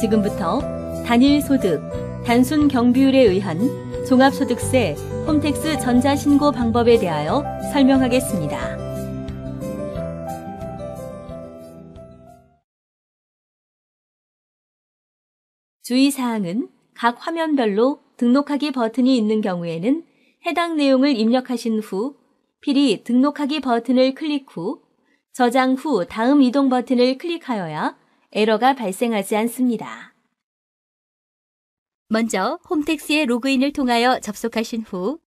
지금부터 단일 소득, 단순 경비율에 의한 종합소득세 홈택스 전자신고 방법에 대하여 설명하겠습니다. 주의사항은 각 화면별로 등록하기 버튼이 있는 경우에는 해당 내용을 입력하신 후 필히 등록하기 버튼을 클릭 후 저장 후 다음 이동 버튼을 클릭하여야 에러가 발생하지 않습니다. 먼저 홈택스의 로그인을 통하여 접속하신 후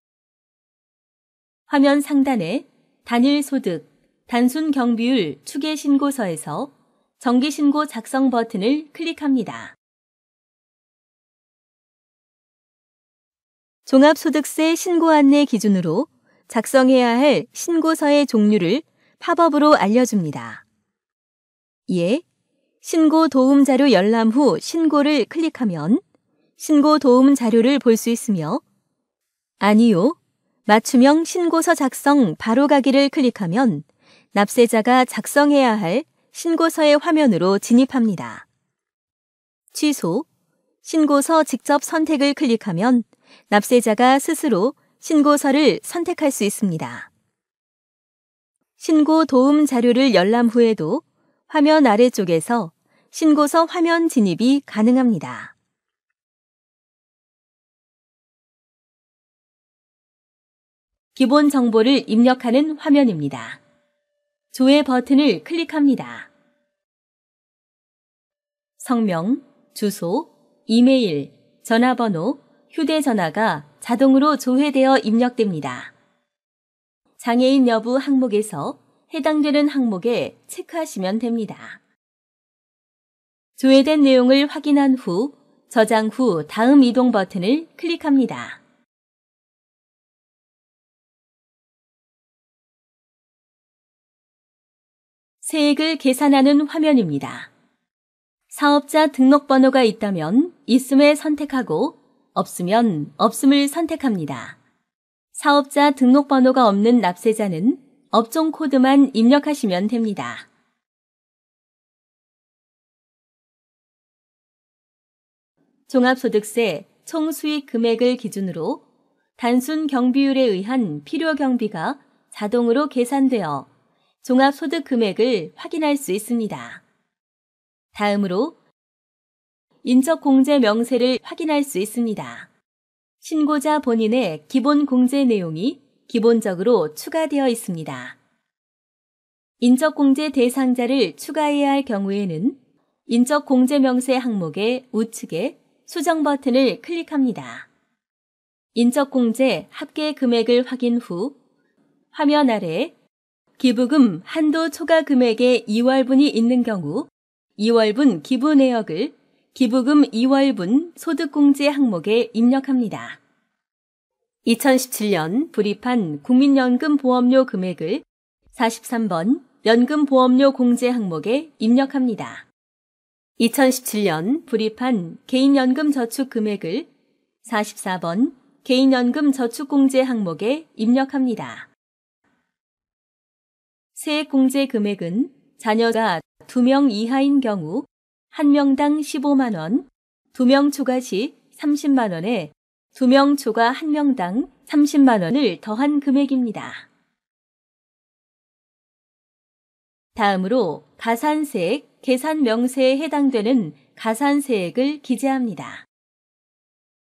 화면 상단에 단일 소득, 단순 경비율 추계 신고서에서 정기 신고 작성 버튼을 클릭합니다. 종합소득세 신고 안내 기준으로 작성해야 할 신고서의 종류를 팝업으로 알려줍니다. 이에 신고 도움 자료 열람 후 신고를 클릭하면 신고 도움 자료를 볼 수 있으며 아니요, 맞춤형 신고서 작성 바로 가기를 클릭하면 납세자가 작성해야 할 신고서의 화면으로 진입합니다. 취소, 신고서 직접 선택을 클릭하면 납세자가 스스로 신고서를 선택할 수 있습니다. 신고 도움 자료를 열람 후에도 화면 아래쪽에서 신고서 화면 진입이 가능합니다. 기본 정보를 입력하는 화면입니다. 조회 버튼을 클릭합니다. 성명, 주소, 이메일, 전화번호, 휴대전화가 자동으로 조회되어 입력됩니다. 장애인 여부 항목에서 해당되는 항목에 체크하시면 됩니다. 조회된 내용을 확인한 후 저장 후 다음 이동 버튼을 클릭합니다. 세액을 계산하는 화면입니다. 사업자 등록번호가 있다면 있음을 선택하고 없으면 없음을 선택합니다. 사업자 등록번호가 없는 납세자는 업종 코드만 입력하시면 됩니다. 종합소득세 총 수익 금액을 기준으로 단순 경비율에 의한 필요 경비가 자동으로 계산되어 종합소득 금액을 확인할 수 있습니다. 다음으로 인적 공제 명세를 확인할 수 있습니다. 신고자 본인의 기본 공제 내용이 기본적으로 추가되어 있습니다. 인적 공제 대상자를 추가해야 할 경우에는 인적 공제 명세 항목의 우측에 수정 버튼을 클릭합니다. 인적 공제 합계 금액을 확인 후 화면 아래 기부금 한도 초과 금액의 2월분이 있는 경우 2월분 기부 내역을 기부금 2월분 소득공제 항목에 입력합니다. 2017년 불입한 국민연금 보험료 금액을 43번 연금보험료 공제 항목에 입력합니다. 2017년 불입한 개인연금 저축 금액을 44번 개인연금 저축공제 항목에 입력합니다. 세액공제 금액은 자녀가 2명 이하인 경우 1명당 15만원, 2명 초과 시 30만원에 2명 초과 1명당 30만원을 더한 금액입니다. 다음으로 가산세액 계산 명세에 해당되는 가산세액을 기재합니다.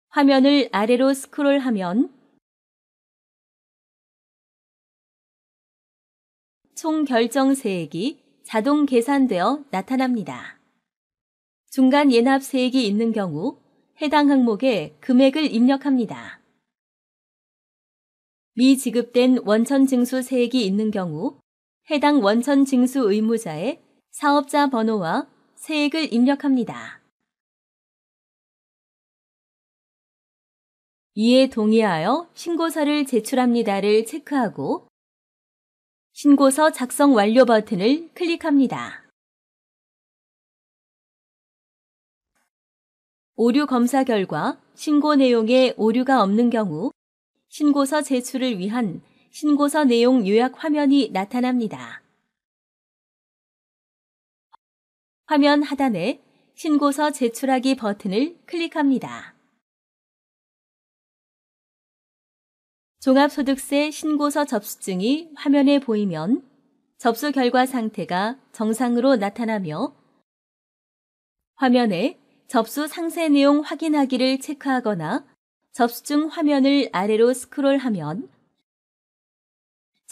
화면을 아래로 스크롤하면 총 결정세액이 자동 계산되어 나타납니다. 중간 예납 세액이 있는 경우 해당 항목에 금액을 입력합니다. 미지급된 원천 징수 세액이 있는 경우 해당 원천 징수 의무자의 사업자 번호와 세액을 입력합니다. 이에 동의하여 신고서를 제출합니다를 체크하고 신고서 작성 완료 버튼을 클릭합니다. 오류 검사 결과 신고 내용에 오류가 없는 경우 신고서 제출을 위한 신고서 내용 요약 화면이 나타납니다. 화면 하단에 신고서 제출하기 버튼을 클릭합니다. 종합소득세 신고서 접수증이 화면에 보이면 접수 결과 상태가 정상으로 나타나며 화면에 접수 상세 내용 확인하기를 체크하거나 접수증 화면을 아래로 스크롤하면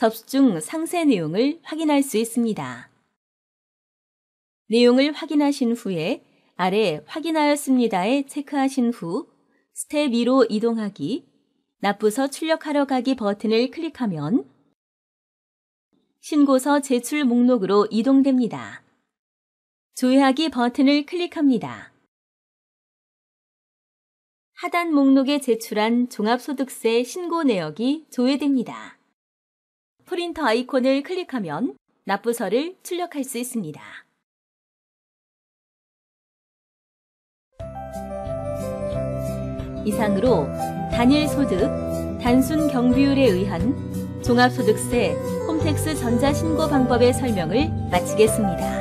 접수증 상세 내용을 확인할 수 있습니다. 내용을 확인하신 후에 아래 확인하였습니다에 체크하신 후 스텝 2로 이동하기, 납부서 출력하러 가기 버튼을 클릭하면 신고서 제출 목록으로 이동됩니다. 조회하기 버튼을 클릭합니다. 하단 목록에 제출한 종합소득세 신고 내역이 조회됩니다. 프린터 아이콘을 클릭하면 납부서를 출력할 수 있습니다. 이상으로 단일 소득, 단순 경비율에 의한 종합소득세 홈택스 전자신고 방법의 설명을 마치겠습니다.